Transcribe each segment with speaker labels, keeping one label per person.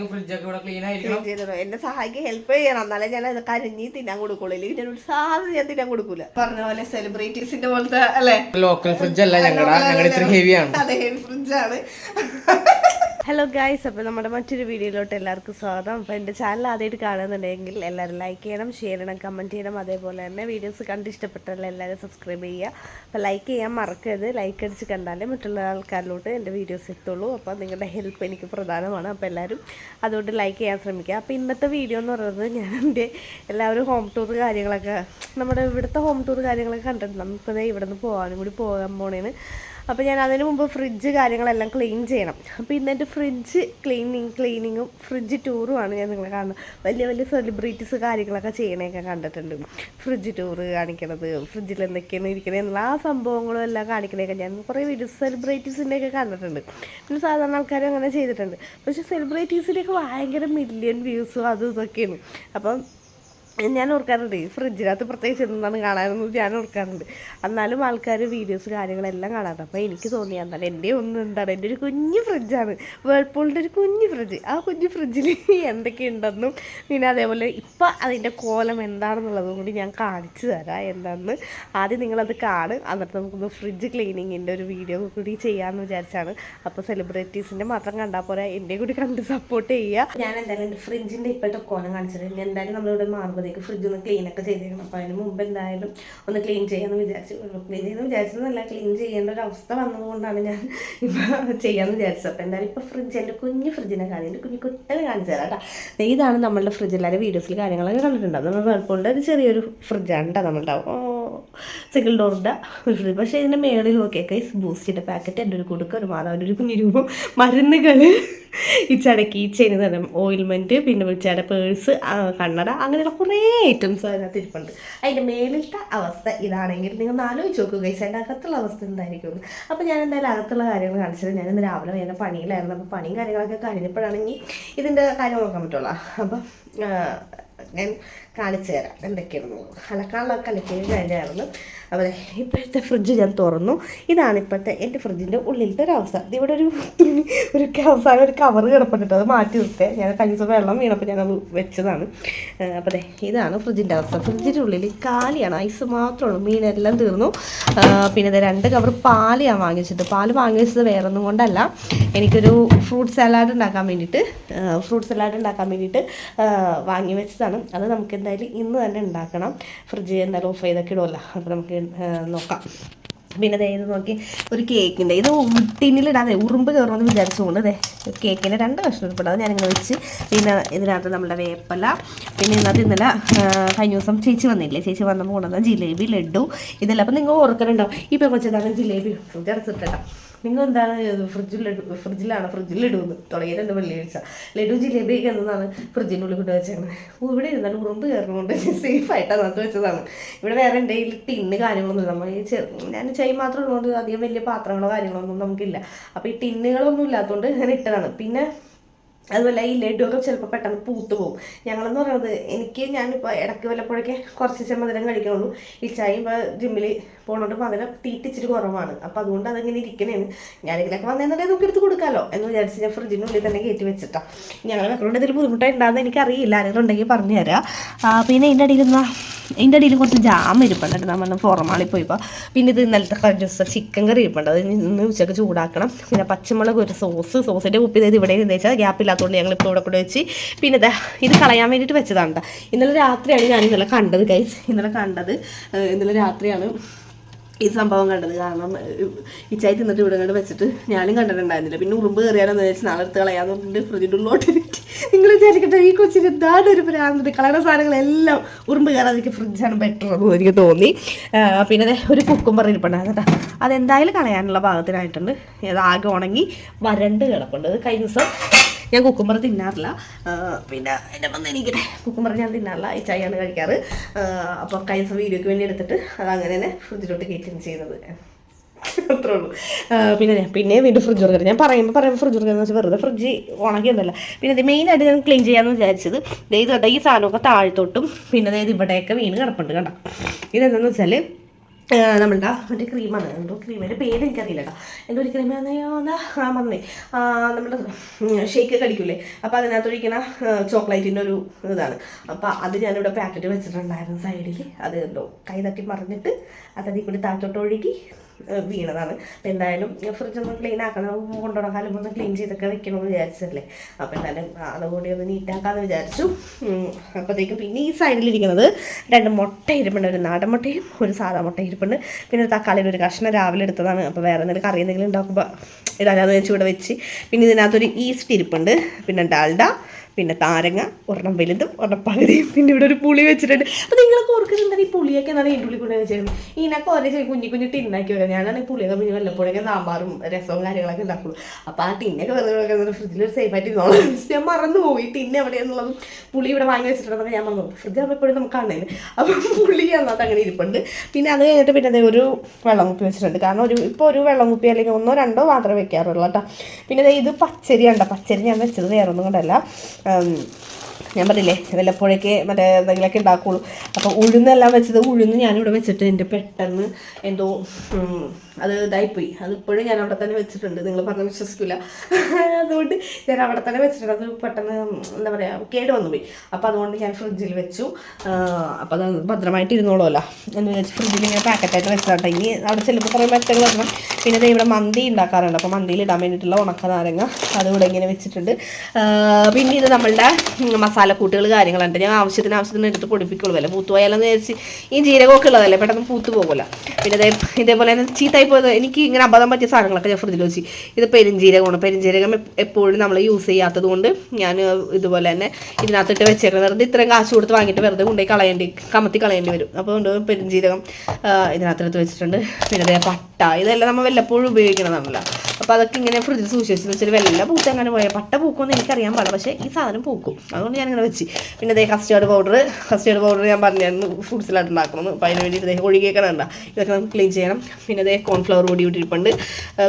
Speaker 1: സഹായിക്കും ഫ്രിഡ്ജൊക്കെ ഇവിടെ ക്ലീൻ ആയിരിക്കണം.
Speaker 2: ചെയ്തോ എന്നെ സഹായിക്ക് ഹെൽപ്പ് ചെയ്യണം. എന്നാലേ ഞാൻ അത് കരഞ്ഞി തിന്നാൻ കൊടുക്കുള്ളൂ. ഇല്ലെങ്കിൽ ഞാൻ ഒരു സാധനം ഞാൻ തിന്നാൻ കൊടുക്കൂല. പറഞ്ഞ പോലെ സെലിബ്രിറ്റീസിന്റെ പോലത്തെ അല്ലേ?
Speaker 1: ലോക്കൽ ഫ്രിഡ്ജ് അല്ല ഞങ്ങളുടെ ഞങ്ങളുടെ ഇത്ര ഹെവിയാണ്
Speaker 2: അതെ ഹെവി ഫ്രിഡ്ജാണ് ഹലോ ഗായ്സ് അപ്പോൾ നമ്മുടെ മറ്റൊരു വീഡിയോയിലോട്ട് എല്ലാവർക്കും സ്വാഗതം. അപ്പോൾ എന്റെ ചാനൽ ആദ്യമായിട്ട് കാണുന്നുണ്ടെങ്കിൽ എല്ലാവരും ലൈക്ക് ചെയ്യണം ഷെയർ ചെയ്യണം കമന്റ് ചെയ്യണം. അതേപോലെ തന്നെ വീഡിയോസ് കണ്ട് ഇഷ്ടപ്പെട്ടാൽ എല്ലാവരും സബ്സ്ക്രൈബ് ചെയ്യുക. അപ്പോൾ ലൈക്ക് ചെയ്യാൻ മറക്കരുത്. ലൈക്ക് അടിച്ച് കണ്ടാലേ മറ്റുള്ള ആൾക്കാരിലോട്ട് എന്റെ വീഡിയോസ് എത്തുള്ളൂ. അപ്പോൾ നിങ്ങളുടെ ഹെൽപ്പ് എനിക്ക് പ്രധാനമാണ്. അപ്പോൾ എല്ലാവരും അതുകൊണ്ട് ലൈക്ക് ചെയ്യാൻ ശ്രമിക്കുക. അപ്പോൾ ഇന്നത്തെ വീഡിയോ എന്ന് പറയുന്നത് ഞാൻ എന്റെ എല്ലാവരും ഹോം ടൂർ കാര്യങ്ങളൊക്കെ നമ്മുടെ ഇവിടുത്തെ ഹോം ടൂർ കാര്യങ്ങളൊക്കെ കണ്ടിട്ടുണ്ട്. നമുക്കത് ഇവിടെ നിന്ന് പോകാനും കൂടി പോകാൻ പോണേന് അപ്പോൾ ഞാൻ അതിന് മുമ്പ് ഫ്രിഡ്ജ് കാര്യങ്ങളെല്ലാം ക്ലീൻ ചെയ്യണം. അപ്പോൾ ഇന്ന് എന്റെ ഫ്രിഡ്ജ് ക്ലീനിങ് ക്ലീനിങ്ങും ഫ്രിഡ്ജ് ടൂറുമാണ് ഞാൻ നിങ്ങളെ കാണുന്നത്. വലിയ വലിയ സെലിബ്രിറ്റീസ് കാര്യങ്ങളൊക്കെ ചെയ്യണേക്കെ കണ്ടിട്ടുണ്ട്. ഫ്രിഡ്ജ് ടൂറ് കാണിക്കണത് ഫ്രിഡ്ജിൽ എന്തൊക്കെയാണ് ഇരിക്കുന്നത് എല്ലാ സംഭവങ്ങളും എല്ലാം കാണിക്കണേക്കെ ഞാൻ കുറേ വീഡിയോസ് സെലിബ്രിറ്റീസിന്റെയൊക്കെ കണ്ടിട്ടുണ്ട്. പിന്നെ സാധാരണ ആൾക്കാരും അങ്ങനെ ചെയ്തിട്ടുണ്ട്. പക്ഷേ സെലിബ്രിറ്റീസിന്റെയൊക്കെ ഭയങ്കര മില്യൺ വ്യൂസും അതും ഇതൊക്കെയാണ്. അപ്പം ഞാൻ ഓർക്കാറുണ്ട് ഈ ഫ്രിഡ്ജിനകത്ത് പ്രത്യേകിച്ച് എന്താണ് കാണാനൊന്നും ഞാൻ ഓർക്കാറുണ്ട്. എന്നാലും ആൾക്കാർ വീഡിയോസ് കാര്യങ്ങളെല്ലാം കാണാറുണ്ട്. അപ്പോൾ എനിക്ക് തോന്നി എന്താണ് എന്റെ ഒന്ന് എന്താണ് എന്റെ ഒരു കുഞ്ഞു ഫ്രിഡ്ജാണ്. വേൾപൂളിന്റെ ഒരു കുഞ്ഞു ഫ്രിഡ്ജ്. ആ കുഞ്ഞു ഫ്രിഡ്ജിൽ എന്തൊക്കെ ഉണ്ടെന്നും പിന്നെ അതേപോലെ ഇപ്പം അതിന്റെ കോലം എന്താണെന്നുള്ളതും കൂടി ഞാൻ കാണിച്ചു തരാം എന്താണെന്ന്. ആദ്യം നിങ്ങളത് കാണും. എന്നിട്ട് നമുക്കൊന്ന് ഫ്രിഡ്ജ് ക്ലീനിങ്ങിന്റെ ഒരു വീഡിയോ കൂടി ചെയ്യാമെന്ന് വിചാരിച്ചാണ്. അപ്പോൾ സെലിബ്രിറ്റീസിന്റെ മാത്രം കണ്ടാൽ പോരാ. എന്റെ കൂടി കണ്ട് സപ്പോർട്ട് ചെയ്യുക ഞാൻ എന്തായാലും ഫ്രിഡ്ജിന്റെ ഇപ്പോഴത്തെ കോലം കാണിച്ചത് ഇനി എന്തായാലും നമ്മളിവിടെ മാറുമ്പോഴത്തേക്ക് ഫ്രിഡ്ജ് ഒന്ന് ക്ലീൻ ഒക്കെ ചെയ്തേക്കണം. അപ്പോൾ അതിന് മുമ്പ് എന്തായാലും ഒന്ന് ക്ലീൻ ചെയ്യാമെന്ന് വിചാരിച്ചു ക്ലീൻ ചെയ്യുന്ന വിചാരിച്ചതല്ല ക്ലീൻ ചെയ്യേണ്ട ഒരു അവസ്ഥ വന്നതുകൊണ്ടാണ് ഞാൻ ഇപ്പോൾ ചെയ്യാമെന്ന് വിചാരിച്ചത്. അപ്പോൾ എന്തായാലും ഇപ്പോൾ ഫ്രിഡ്ജ് എന്റെ കുഞ്ഞ് ഫ്രിഡ്ജിനെ കാണി എന്റെ കുഞ്ഞു കുട്ടനെ കാണിച്ചു തരാം കേട്ടോ. ഇതാണ് നമ്മളുടെ ഫ്രിഡ്ജ് എല്ലാവരും വീഡിയോസിൽ കാര്യങ്ങളൊക്കെ കണ്ടിട്ടുണ്ടാവും നമ്മൾ വേൾപൂളിന്റെ ഒരു ചെറിയൊരു ഫ്രിഡ്ജാണ് കേട്ടോ നമ്മളുടെ. ഓ സിംഗിൾ ഡോറിന്റെ ഒരു ഫ്രിഡ്ജ് പക്ഷേ ഇതിന്റെ മേളിൽ നോക്കിയാൽ കൈസ് ബൂസ്റ്റിന്റെ പാക്കറ്റ് എന്റെ ഒരു കുടുക്ക ഒരു മാതാവിന്റെ ഒരു കുഞ്ഞു രൂപം. മരുന്നുകൾ ഈ ചടക്കി ചെയിൻ തന്നെ ഓയിൽമെന്റ് പിന്നെ വിളിച്ചാടെ പേഴ്സ് കണ്ണട അങ്ങനെയുള്ള കുറേ ഐറ്റംസ് അതിനകത്ത് ഇരിപ്പുണ്ട്. അതിന്റെ മേലിലത്തെ അവസ്ഥ ഇതാണെങ്കിൽ നിങ്ങൾ ഒന്ന് ആലോചിച്ച് നോക്കുക ഗൈസ് എന്റെ അകത്തുള്ള അവസ്ഥ എന്തായിരിക്കും അപ്പോൾ ഞാൻ എന്തായാലും അകത്തുള്ള കാര്യങ്ങൾ കാണിച്ചത് ഞാൻ ഇന്ന് രാവിലെ വേറെ പണിയിലായിരുന്നു. അപ്പോൾ പണിയും കാര്യങ്ങളൊക്കെ കഴിഞ്ഞപ്പോഴാണെങ്കിൽ ഇതിന്റെ കാര്യം നോക്കാൻ പറ്റുള്ളൂ. അപ്പം ഞാൻ കാണിച്ചു തരാം. എന്തൊക്കെയാണെന്ന് അലക്കാനുള്ള കലക്കി കഴിഞ്ഞായിരുന്നു അപ്പോൾ ഇപ്പോഴത്തെ ഫ്രിഡ്ജ് ഞാൻ തുറന്നു. ഇതാണ് ഇപ്പോഴത്തെ എന്റെ ഫ്രിഡ്ജിന്റെ ഉള്ളിലത്തെ ഒരു അവസ്ഥ. ഇവിടെ ഒരു തുണി ഒരു അവസാനം ഒരു കവർ കിടപ്പുണ്ട് അത് മാറ്റി നിർത്തേ. ഞാൻ കഴിഞ്ഞ വെള്ളം വീണപ്പോൾ ഞാൻ അത് വെച്ചതാണ് അപ്പോൾ അതെ ഇതാണ് ഫ്രിഡ്ജിന്റെ അവസ്ഥ. ഫ്രിഡ്ജിന്റെ ഉള്ളിൽ കാലിയാണ്. ഐസ് മാത്രമേ ഉള്ളൂ. മീനെല്ലാം തീർന്നു. പിന്നെ രണ്ട് കവർ പാൽ ഞാൻ വാങ്ങിച്ചിട്ട്. പാൽ വാങ്ങിച്ചത് വേറൊന്നും കൊണ്ടല്ല. എനിക്കൊരു ഫ്രൂട്ട് സലാഡ് ഉണ്ടാക്കാൻ വേണ്ടിയിട്ട് ഫ്രൂട്ട് സലാഡ് ഉണ്ടാക്കാൻ വേണ്ടിയിട്ട് വാങ്ങി വെച്ചതാണ്. അത് നമുക്ക് എന്തായാലും ഇന്ന് തന്നെ ഉണ്ടാക്കണം. ഫ്രിഡ്ജ് എന്തായാലും ഓഫ് ചെയ്തൊക്കെ ഇടുമല്ലോ അപ്പോൾ നമുക്ക് നോക്കാം. പിന്നെ ദേ ഇത് നോക്കി ഒരു കേക്കിന്റെ ഇത് ടിന്നിലിടാതെ ഉറുമ്പ് കയറുമെന്ന് വിചാരിച്ചുകൊണ്ട് ദേ കേക്കിന്റെ രണ്ട് കഷ്ണം ഉൾപ്പെടെ അത് ഞാനിങ്ങനെ വെച്ച് പിന്നെ ഇതിനകത്ത് നമ്മുടെ വേപ്പല പിന്നെ ഇന്നത് ഇന്നലെ കഴിഞ്ഞ ദിവസം ചേച്ചി വന്നില്ലേ? ചേച്ചി വന്നപ്പോൾ കൊണ്ടുവന്ന ജിലേബി ലഡു. ഇതെല്ലാം അപ്പം നിങ്ങൾ ഓർക്കലുണ്ടാവും. ഇപ്പം കൊച്ചതാണ് ജിലേബി? ചെറുത്തിട്ടാം നിങ്ങൾ എന്താണ് ഫ്രിഡ്ജിൽ ഫ്രിഡ്ജിലാണ് ഫ്രിഡ്ജിൽ ഇടുമെന്ന് തുടങ്ങിയിട്ടുണ്ട് വെള്ളിയാഴ്ച ലഡു ജിലേബിയൊക്കെ എന്നതാണ് ഫ്രിഡ്ജിനുള്ളിൽ കൊണ്ട് വെച്ചേക്കുന്നത് ഇവിടെ ഇരുന്നാലും ഉറുമ്പ് കയറുന്നുണ്ട് സേഫ് ആയിട്ടാണ് അത് വെച്ചതാണ്. ഇവിടെ വേറെ എന്റെ കയ്യിൽ ടിന്ന് കാര്യങ്ങളൊന്നും ഇല്ല. നമ്മൾ ഈ ഞാൻ ചെയ് മാത്രം ഉള്ളതുകൊണ്ട് അധികം വലിയ പാത്രങ്ങളോ കാര്യങ്ങളോ ഒന്നും നമുക്കില്ല. അപ്പോൾ ഈ ടിന്നുകളൊന്നും ഇല്ലാത്തതുകൊണ്ട് ഞാൻ ഇട്ടതാണ്. പിന്നെ അതുപോലെ ഈ ലഡുവൊക്കെ ചിലപ്പോൾ പെട്ടെന്ന് പൂത്തു പോകും ഞങ്ങളെന്ന് പറയുന്നത് എനിക്ക് ഞാനിപ്പോൾ ഇടയ്ക്ക് വല്ലപ്പോഴൊക്കെ കുറച്ച് ദിവസം മധുരം ഈ ചായ ഇപ്പോൾ ജിമ്മിൽ പോകണോണ്ട് മധുരം തീറ്റിച്ചിട്ട് കുറവാണ്. അപ്പോൾ അതുകൊണ്ട് അതിങ്ങനെ ഇരിക്കണേന്ന് ഞാനെങ്കിലൊക്കെ വന്നേന്നുണ്ടെങ്കിൽ നമുക്ക് എടുത്ത് കൊടുക്കാമല്ലോ എന്ന് വിചാരിച്ച് ഞാൻ ഫ്രിഡ്ജിനുള്ളിൽ തന്നെ കയറ്റി വെച്ചിട്ടാ. ഞങ്ങൾ മക്കളുടെ ഇതിൽ ബുദ്ധിമുട്ടായിട്ടുണ്ടാകുന്ന എനിക്കറിയില്ല. ആരെങ്കിലും ഉണ്ടെങ്കിൽ പറഞ്ഞു തരാം. പിന്നെ ഇതിന്റെ അടിയിൽ നിന്നാ ഇതിന്റെ അടിയിൽ കുറച്ച് ജാം ഇരിപ്പുണ്ട് കേട്ടോ. നമ്മൾ പുറമാളി പോയിപ്പോൾ പിന്നെ ഇത് ഇന്നലത്തെ ദിവസം ചിക്കൻ കറി ഇരിപ്പുണ്ട്. അത് ഇന്ന് ഉച്ചയ്ക്ക് ചൂടാക്കണം. പിന്നെ പച്ചമുളക് ഒരു സോസ് സോസിന്റെ കുപ്പി ഇത് ഇവിടെ നിന്ന് വെച്ചാൽ ഗ്യാപ്പ് ഇല്ലാത്തതുകൊണ്ട് ഞങ്ങൾ ഇപ്പോൾ ഇവിടെ കൂടെ വെച്ച്. പിന്നെ ഇത് കളയാൻ വേണ്ടിയിട്ട് വെച്ചതാണ് കേട്ടോ ഇന്നലെ രാത്രിയാണ് ഞാൻ ഇന്നലെ കണ്ടത് ഗൈസ് ഇന്നലെ കണ്ടത് ഇന്നലെ രാത്രിയാണ് ഈ സംഭവം കണ്ടത്. കാരണം ഇച്ചായി തിന്നിട്ട് ഇവിടെ കണ്ട് വെച്ചിട്ട് ഞാനും കണ്ടിട്ടുണ്ടായിരുന്നില്ല. പിന്നെ ഉറുമ്പ് കയറിയാലെന്ന് വെച്ചാൽ നാളെ എടുത്ത് കളയാന്ന് പറഞ്ഞിട്ട് ഫ്രിഡ്ജിന്റെ ഉള്ളിലോട്ട് നിങ്ങൾ വിചാരിക്കട്ടെ ഈ കൊച്ചിന് എന്താണ് ഒരു പ്രാന്ത് കളയുന്ന സാധനങ്ങളെല്ലാം ഉറുമ്പ് കയറാതിരിക്കും ഫ്രിഡ്ജാണ് ബെറ്റർ എന്ന് എനിക്ക് തോന്നി. പിന്നെ ഒരു കുക്കുംബർ ഇരിപ്പുണ്ടായിരുന്നു കേട്ടോ അതെന്തായാലും കളയാനുള്ള ഭാഗത്തിനായിട്ടുണ്ട്. ആകെ ഉണങ്ങി വരണ്ട് കിടപ്പുണ്ട്. അത് കഴിഞ്ഞ ദിവസം ഞാൻ കുക്കുംബർ തിന്നാറില്ല. പിന്നെ എന്റെ വന്ന് എനിക്ക് കുക്കുംബർ ഞാൻ തിന്നാറില്ല. ഈ ചായയാണ് കഴിക്കാറ്. അപ്പോൾ കഴിഞ്ഞ ദിവസം വീഡിയോക്ക് വേണ്ടി എടുത്തിട്ട് അത് അങ്ങനെ തന്നെ ഫ്രിഡ്ജിലോട്ട് കയറ്റുകയും ചെയ്യുന്നത് അത്രേ പിന്നെ പിന്നെ വീണ്ടും ഫ്രിഡ്ജ് തുറക്കരുത്. ഞാൻ പറയുമ്പോൾ പറയുമ്പോൾ ഫ്രിഡ്ജ് തുറക്കുന്നത് വെച്ചാൽ വെറുതെ ഫ്രിഡ്ജ് ഉണക്കിയൊന്നുമല്ല പിന്നെ ഇത് മെയിനായിട്ട് ഞാൻ ക്ലീൻ ചെയ്യാമെന്ന് വിചാരിച്ചത് ഇത് കണ്ടോ ഈ സാധനമൊക്കെ താഴ്ത്തോട്ടും പിന്നെ അതായത് ഇവിടെയൊക്കെ വീണ് കിടപ്പുണ്ട് കണ്ടോ? ഇതെന്താണെന്ന് വെച്ചാൽ നമ്മളുടെ മറ്റേ ക്രീമാണ് എന്തോ ക്രീമിന്റെ പേര് എനിക്കറിയില്ല കേട്ടോ. എന്തോ ഒരു ക്രീമാണ് എന്താ? ആ ആ, നമ്മുടെ ഷേക്ക് കടിക്കൂലേ അപ്പോൾ അതിനകത്ത് ഒഴിക്കുന്ന ചോക്ലേറ്റിന്റെ ഒരു ഇതാണ്. അപ്പോൾ അത് ഞാനിവിടെ പാക്കറ്റ് വെച്ചിട്ടുണ്ടായിരുന്നു സൈഡിൽ അത് എന്തോ കൈ തട്ടി മറിഞ്ഞിട്ട് അതതിൽ കൂടി താഴത്തോട്ട് ഒഴുകി വീണതാണ്. അപ്പോൾ എന്തായാലും ഫ്രിഡ്ജ് ഒന്ന് ക്ലീൻ ആക്കണം. കൊണ്ടുപോകണം കാലം ഒന്ന് ക്ലീൻ ചെയ്തൊക്കെ വെക്കണമെന്ന് വിചാരിച്ചല്ലേ അപ്പോൾ എന്തായാലും അതുകൂടി ഒന്ന് നീറ്റാക്കാമെന്ന് വിചാരിച്ചു. അപ്പോഴത്തേക്കും പിന്നെ ഈ സൈഡിലിരിക്കുന്നത് രണ്ട് മുട്ട ഇരിപ്പുണ്ട്. ഒരു നാടൻ മുട്ടയും ഒരു സാധാ മുട്ട ഇരിപ്പുണ്ട്. പിന്നെ ഒരു തക്കാളിയുടെ ഒരു കഷ്ണം രാവിലെ എടുത്തതാണ്. അപ്പോൾ വേറെ എന്തെങ്കിലും കറി എന്തെങ്കിലും ഉണ്ടാക്കുമ്പോൾ ഇടാനാന്ന് വെച്ച് ഇവിടെ വെച്ച്. പിന്നെ ഇതിനകത്തൊരു ഈസ്റ്റ് ഇരിപ്പുണ്ട്. പിന്നെ ഡാൽഡ പിന്നെ താരങ്ങ ഒരെണ്ണം വലുതും ഒരെണ്ണം പകുതിയും. പിന്നെ ഇവിടെ ഒരു പുളി വെച്ചിട്ടുണ്ട്. അപ്പോൾ നിങ്ങളൊക്കെ ഓർക്കുന്നുണ്ടെങ്കിൽ ഈ പുളിയൊക്കെ എന്താണ് ഇതിന്റെ ഉള്ളിൽ കൊണ്ട് വെച്ചിരുന്നത് ഇതിനൊക്കെ ഓരോ ചെറിയ കുഞ്ഞു കുഞ്ഞു ടിന്നാക്കി വരാം ഞാനാണ് ഈ പുളിയൊക്കെ പിന്നെ വല്ലപ്പോഴൊക്കെ സാമ്പാറും രസവും കാര്യങ്ങളൊക്കെ ഉണ്ടാക്കുള്ളൂ. അപ്പോൾ ആ ടിന്നൊക്കെ വെറുതെ വെക്കുന്നത് ഫ്രിഡ്ജിൽ ഒരു സേഫ് ആയിട്ട് ഇരുന്നോളാം. ഞാൻ മറന്നു പോയി ടിന്ന് എവിടെയാണെന്നുള്ളതും പുളി ഇവിടെ വാങ്ങി വെച്ചിട്ടുണ്ടെന്നൊക്കെ ഞാൻ മറന്നു ഫ്രിഡ്ജ് ആകുമ്പോൾ എപ്പോഴും നമുക്ക് കാണുന്നത് അപ്പം പുളി അതിനകത്ത് അങ്ങനെ ഇരിപ്പുണ്ട്. പിന്നെ അത് കഴിഞ്ഞിട്ട് പിന്നെ അതേ ഒരു വെള്ളം കുപ്പി വെച്ചിട്ടുണ്ട്. കാരണം ഒരു ഇപ്പോൾ ഒരു വെള്ളം കുപ്പി അല്ലെങ്കിൽ ഒന്നോ രണ്ടോ മാത്രമേ വെക്കാറുള്ളൂ കേട്ടോ. പിന്നെ ഇത് പച്ചരി ഉണ്ടോ പച്ചരി ഞാൻ വെച്ചത് വേറെ ഒന്നും കൊണ്ടല്ല. ഞാൻ പറഞ്ഞില്ലേ വല്ലപ്പോഴേക്ക് മറ്റേ എന്തെങ്കിലുമൊക്കെ ഉണ്ടാക്കുള്ളൂ. അപ്പോൾ ഉഴുന്നെല്ലാം വെച്ചത് ഉഴുന്ന് ഞാനിവിടെ വെച്ചിട്ട് എന്റെ പെട്ടെന്ന് എന്തോ അത് ഇതായിപ്പോയി. അത് ഇപ്പോഴും ഞാൻ അവിടെ തന്നെ വെച്ചിട്ടുണ്ട്. നിങ്ങൾ പറഞ്ഞ വിശ്വസിക്കില്ല അതുകൊണ്ട് ഞാൻ അവിടെ തന്നെ വെച്ചിട്ടുണ്ട്. അത് പെട്ടെന്ന് എന്താ പറയുക കേട് വന്നു പോയി അപ്പോൾ അതുകൊണ്ട് ഞാൻ ഫ്രിഡ്ജിൽ വെച്ചു. അപ്പോൾ അത് ഭദ്രമായിട്ട് ഇരുന്നോളുമല്ലോ. എന്ന് വെച്ച് ഫ്രിഡ്ജിൽ ഇങ്ങനെ പാക്കറ്റായിട്ട് വെച്ചിട്ടാ ഇനി അവിടെ ചെല്ലുമ്പോൾ കുറേ മെറ്റകൾ വരണം. പിന്നെ ഇവിടെ മന്തി ഉണ്ടാക്കാറുണ്ട്. അപ്പോൾ മന്തിയിൽ ഇടാൻ വേണ്ടിയിട്ടുള്ള ഉണക്ക നാരങ്ങ അതുകൂടെ ഇങ്ങനെ വെച്ചിട്ടുണ്ട്. പിന്നെ ഇത് നമ്മളുടെ മസാലക്കൂട്ടുകൾ കാര്യങ്ങളുണ്ട്. ഞാൻ ആവശ്യത്തിന് ആവശ്യത്തിന് എടുത്ത് പൊടിപ്പിക്കുള്ളൂ. അല്ലേ പൂത്തുപോയാലെന്ന് വിചാരിച്ച് ഈ ജീരകമൊക്കെ ഉള്ളതല്ലേ? പെട്ടെന്ന് പൂത്തു പോകുമല്ലോ പിന്നെ ഇതേ ഇതേപോലെ തന്നെ ചീത്തായി പോയത് എനിക്ക് ഇങ്ങനെ അബദ്ധം പറ്റിയ സാധനങ്ങളൊക്കെ ഞാൻ ഫ്രിഡ്ജിൽ വെച്ച്. ഇത് പെരിഞ്ജീരകമാണ് പെരിഞ്ജീരകം എപ്പോഴും നമ്മൾ യൂസ് ചെയ്യാത്തത് കൊണ്ട് ഞാൻ ഇതുപോലെ തന്നെ ഇതിനകത്തിട്ട് വെച്ചേക്കുന്നത് വെറുതെ ഇത്രയും കാശ് കൊടുത്ത് വാങ്ങിയിട്ട് വെറുതെ കൊണ്ടുപോയി കളയേണ്ടി കമത്തി കളയേണ്ടി വരും. അപ്പോൾ കൊണ്ട് പെരിഞ്ജീരകം ഇതിനകത്തെടുത്ത് വെച്ചിട്ടുണ്ട്. പിന്നെ അതേ പട്ട ഇതെല്ലാം നമ്മൾ വല്ലപ്പോഴും ഉപയോഗിക്കുന്നതാണല്ലോ അപ്പോൾ അതൊക്കെ ഇങ്ങനെ ഫ്രിഡ്ജിൽ സൂക്ഷിച്ച് വെച്ചാൽ വല്ല പൂത്ത അങ്ങനെ പോയാൽ പട്ട പൂക്കുമെന്ന് എനിക്കറിയാൻ പാടില്ല. പക്ഷേ ഈ സാധനം പൂക്കും. അതുകൊണ്ട് ഞാനിങ്ങനെ വെച്ച്. പിന്നെ അതേ കസ്റ്റേർഡ് പൗഡർ കസ്റ്റേർഡ് പൗഡർ ഞാൻ പറഞ്ഞായിരുന്നു ഫ്രൂട്ട്സിലായിട്ട് ഉണ്ടാക്കണം അപ്പോൾ അതിന് വേണ്ടി ഇതേ ഇതൊക്കെ നമുക്ക് ക്ലീൻ ചെയ്യണം. പിന്നെ അതേ കോൺഫ്ലവർ പൊടി ഇട്ടിരിപ്പുണ്ട്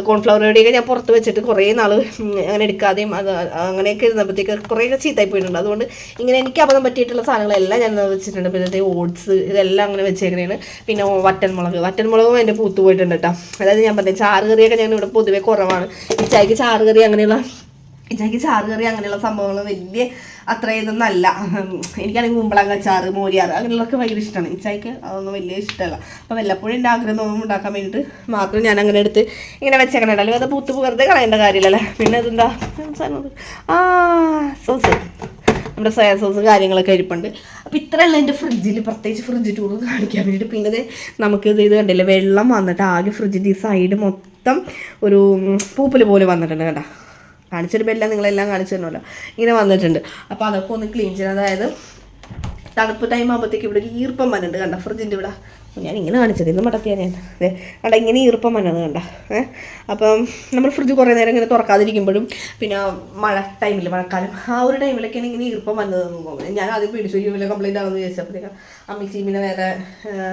Speaker 2: കോൺഫ്ലവർ പൊടിയൊക്കെ ഞാൻ പുറത്ത് വെച്ചിട്ട് കുറേ നാൾ അങ്ങനെ എടുക്കാതെയും അത് അങ്ങനെയൊക്കെ ഇരുന്നപ്പോഴത്തേക്ക് കുറേയൊക്കെ ചീത്തായി പോയിട്ടുണ്ട്. അതുകൊണ്ട് ഇങ്ങനെ എനിക്ക് അബദ്ധം പറ്റിയിട്ടുള്ള സാധനങ്ങളെല്ലാം ഞാൻ വെച്ചിട്ടുണ്ട്. പിന്നെ ഓട്സ് ഇതെല്ലാം അങ്ങനെ വെച്ചേക്കണേണ്. പിന്നെ വറ്റൻമുളക് വറ്റൻമുളകും എന്റെ പൂത്ത് പോയിട്ടുണ്ട് കേട്ടോ. അതായത് ഞാൻ പറഞ്ഞത് ചാറ് കറിയൊക്കെ ഞാൻ ഇവിടെ പൊതുവെ കുറവാണ്. ഈ ചായക്ക് ചാറ് കറി അങ്ങനെയുള്ള ഇച്ചാക്ക് ചാറ് കറി അങ്ങനെയുള്ള സംഭവങ്ങൾ വലിയ അത്ര അല്ല എനിക്കാണെങ്കിൽ കുമ്പളങ്ങ ചാറ് മോരിയാറ് അങ്ങനെയുള്ളതൊക്കെ ഭയങ്കര ഇഷ്ടമാണ് ഇച്ചായിക്ക് അതൊന്നും വലിയ ഇഷ്ടമല്ല. അപ്പം വല്ലപ്പോഴും എന്റെ ആഗ്രഹം തോന്നുമ്പോൾ ഉണ്ടാക്കാൻ വേണ്ടിയിട്ട് മാത്രം ഞാൻ അങ്ങനെ എടുത്ത് ഇങ്ങനെ വെച്ചേക്കണം. അല്ലെങ്കിൽ അത് പൂത്ത് വെറുതെ കളയേണ്ട കാര്യമില്ലല്ലേ? പിന്നെ അതെന്താ? ആ സോസ് നമ്മുടെ സോയാ സോസ് കാര്യങ്ങളൊക്കെ ഇരിപ്പുണ്ട് അപ്പം ഇത്രയല്ല എന്റെ ഫ്രിഡ്ജിൽ പ്രത്യേകിച്ച് ഫ്രിഡ്ജ് ടൂർ കാണിക്കാൻ വേണ്ടിയിട്ട്. പിന്നെ നമുക്ക് ഇത് ഇത് കണ്ടില്ലേ? വെള്ളം വന്നിട്ട് ആകെ ഫ്രിഡ്ജിന്റെ ഈ സൈഡ് മൊത്തം ഒരു പൂപ്പൽ പോലെ വന്നിട്ടുണ്ട് കേട്ടോ കാണിച്ചൊരു എല്ലാം നിങ്ങളെല്ലാം കാണിച്ചു തരണമല്ലോ ഇങ്ങനെ വന്നിട്ടുണ്ട്. അപ്പോൾ അതൊക്കെ ഒന്ന് ക്ലീൻ ചെയ്യണം. അതായത് തണുപ്പ് ടൈം ആകുമ്പോഴത്തേക്ക് ഇവിടെ ഒരു ഈർപ്പം വന്നിട്ടുണ്ട് കണ്ട? ഫ്രിഡ്ജിന്റെ ഇവിടെ. ഞാൻ ഇങ്ങനെ കാണിച്ചത്. ഇന്ന് മടക്കിയാ ഞാൻ. അതെ കണ്ട? ഇങ്ങനെ ഈർപ്പം വന്നത് കണ്ട? ഏഹ് അപ്പം നമ്മൾ ഫ്രിഡ്ജ് കുറേ നേരം ഇങ്ങനെ തുറക്കാതിരിക്കുമ്പോഴും പിന്നെ മഴ ടൈമിൽ മഴക്കാലം ആ ഒരു ടൈമിലൊക്കെയാണ് ഇങ്ങനെ ഈർപ്പം വന്നത് ഞാൻ ആദ്യം പേടിച്ചു കംപ്ലൈന്റ് ആണെന്ന് ചോദിച്ചപ്പോഴത്തേക്കും അമ്മച്ചി പിന്നെ വേറെ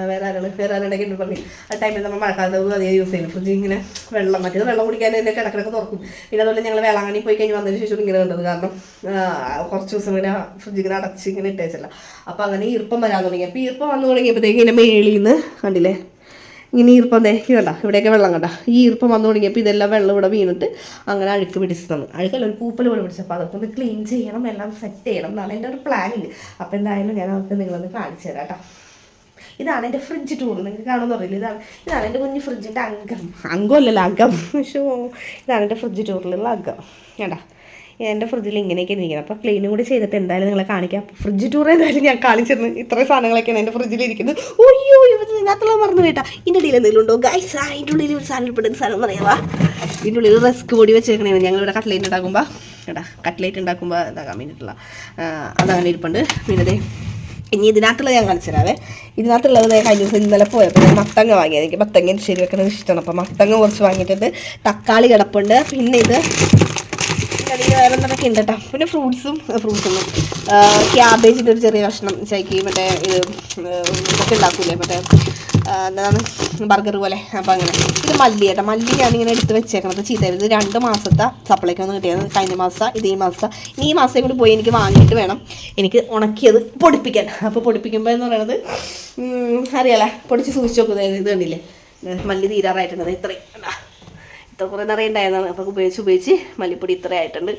Speaker 2: വേറെ ആരാൾ വേറെ ആരുടെ ഉണ്ട് പറഞ്ഞു ആ ടൈമിൽ നമ്മൾ മഴക്കാലത്ത് അധികം യൂസ് ചെയ്യും ഫ്രിഡ്ജ് ഇങ്ങനെ വെള്ളം മറ്റേത് വെള്ളം കുടിക്കാൻ തന്നെ കിടക്കിടക്ക് തുറക്കും. പിന്നെ അതുപോലെ ഞങ്ങൾ വേളാങ്കണ്ണി പോയി കഴിഞ്ഞ് വന്നതിന് ശേഷം ഇങ്ങനെ കണ്ടത്. കാരണം കുറച്ച് ദിവസം ഇങ്ങനെ ഫ്രിഡ്ജ് ഇങ്ങനെ അടച്ച് ഇങ്ങനെ ഇട്ടേച്ചല്ല. അപ്പോൾ അങ്ങനെ ഈർപ്പം വരാൻ തുടങ്ങി. അപ്പോൾ ഈർപ്പം വന്നു തുടങ്ങിയപ്പോഴത്തേക്ക് ഇങ്ങനെ മേളിൽ നിന്ന് കണ്ടില്ലേ? ഇങ്ങനെ ഈർപ്പം ദേ കണ്ട ഇവിടെയൊക്കെ വെള്ളം കണ്ട. ഈ ഈർപ്പം വന്നു തുടങ്ങിയപ്പോൾ ഇതെല്ലാം വെള്ളം ഇവിടെ വീണിട്ട് അങ്ങനെ അഴുക്ക് പിടിച്ചതാണ് അഴുക്കല്ല ഒരു പൂപ്പൽ പോലെ പിടിച്ചു. അപ്പോൾ അതൊക്കെ ഒന്ന് ക്ലീൻ ചെയ്യണം എല്ലാം സെറ്റ് ചെയ്യണം എന്നാണ് എന്റെ ഒരു പ്ലാനിങ് അപ്പോൾ എന്തായാലും ഞാൻ അവർക്ക് നിങ്ങളൊന്ന് കാണിച്ചു തരാം കേട്ടോ. ഇതാണ് എന്റെ ഫ്രിഡ്ജ് ടൂർ നിങ്ങൾക്ക് കാണുമെന്ന് അറിയില്ല. ഇതാണ് ഇതാണ് എന്റെ കുഞ്ഞ് ഫ്രിഡ്ജിന്റെ അംഗം. അംഗമല്ലല്ലോ അകം. പക്ഷേ ഇതാണ് എന്റെ ഫ്രിഡ്ജ് ടൂറിലുള്ള അംഗം. കേട്ടാ എന്റെ ഫ്രിഡ്ജിൽ ഇങ്ങനെയൊക്കെ ഇരിക്കുന്നത്. അപ്പോൾ ക്ലീനും കൂടി ചെയ്തിട്ട് എന്തായാലും നിങ്ങളെ കാണിക്കാം. ഫ്രിഡ്ജ് ടൂർ എന്തായാലും ഞാൻ കാണിച്ചിരുന്നു. ഇത്രയും സാധനങ്ങളൊക്കെയാണ് എന്റെ ഫ്രിഡ്ജിൽ ഇരിക്കുന്നത്. ഓയ്യോ ഇവർ ഇതിനകത്തുള്ള മറന്നു കേട്ടാ ഇതിന്റെ ഇടയിൽ എന്തെങ്കിലും ഉണ്ടോ? ഗൈസ് ആ ഇതിന്റെ ഉള്ളിൽ ഒരു സാധനം പെടുന്ന സാധനം പറയാവാ ഇതിന്റെ ഉള്ളിൽ റസ്ക് പൊടി വെച്ചേക്കണേ ഞങ്ങളിവിടെ കട്ട്ലേറ്റ് ഉണ്ടാക്കുമ്പോൾ കേട്ടാ കട്ട്ലേറ്റ് ഉണ്ടാക്കുമ്പോൾ ഇതാക്കാൻ വേണ്ടിയിട്ടുള്ള അതങ്ങനെ ഇരിപ്പുണ്ട് പിന്നെ ഇനി ഇതിനകത്തുള്ളത് ഞാൻ കാണിച്ചു തരാവേ. ഇതിനകത്തുള്ളത് ഞാൻ കഴിഞ്ഞ ദിവസം ഇന്നലെ പോയപ്പോൾ ഞാൻ മത്തങ്ങ വാങ്ങിയത്. എനിക്ക് മത്തങ്ങ ശരി വെക്കുന്നത് ഇഷ്ടമാണ്. അപ്പോൾ മത്തങ്ങ കുറച്ച് വാങ്ങിയിട്ടുണ്ട്. തക്കാളി കിടപ്പുണ്ട്. പിന്നെ ഇത് അതിൽ വേറെ എന്തൊക്കെ ഉണ്ട് കേട്ടോ? പിന്നെ ഫ്രൂട്ട്സും ഫ്രൂട്ട്സും ക്യാബേജിന്റെ ഒരു ചെറിയ കഷ്ണം ചായക്ക് മറ്റേ ഇത് ഉണ്ടാക്കൂലേ? മറ്റേ എന്താണ് ബർഗർ പോലെ. അപ്പോൾ അങ്ങനെ. ഇത് മല്ലി കേട്ടോ മല്ലി ഞാനിങ്ങനെ എടുത്ത് വെച്ചേക്കണത്. ഇത് രണ്ട് മാസത്തെ സപ്ലൈക്ക് ഒന്ന് കിട്ടിയത്. കഴിഞ്ഞ മാസം ഇത് ഈ മാസം ഈ മാസം കൂടി പോയി എനിക്ക് വാങ്ങിയിട്ട് വേണം എനിക്ക് ഉണക്കിയത് പൊടിപ്പിക്കാൻ. അപ്പോൾ പൊടിപ്പിക്കുമ്പോൾ എന്ന് പറയുന്നത് അറിയാലേ. പൊടിച്ച് സൂക്ഷിച്ച് നോക്കുന്നത് ഇത് കണ്ടില്ലേ? മല്ലി തീരാറായിട്ടുണ്ട്. ഇത്രയും. ഇത്ര കുറേ നിറയെ അപ്പോൾ ഉപയോഗിച്ച് ഉപയോഗിച്ച് മല്ലിപ്പൊടി ഇത്ര ആയിട്ടുണ്ട്.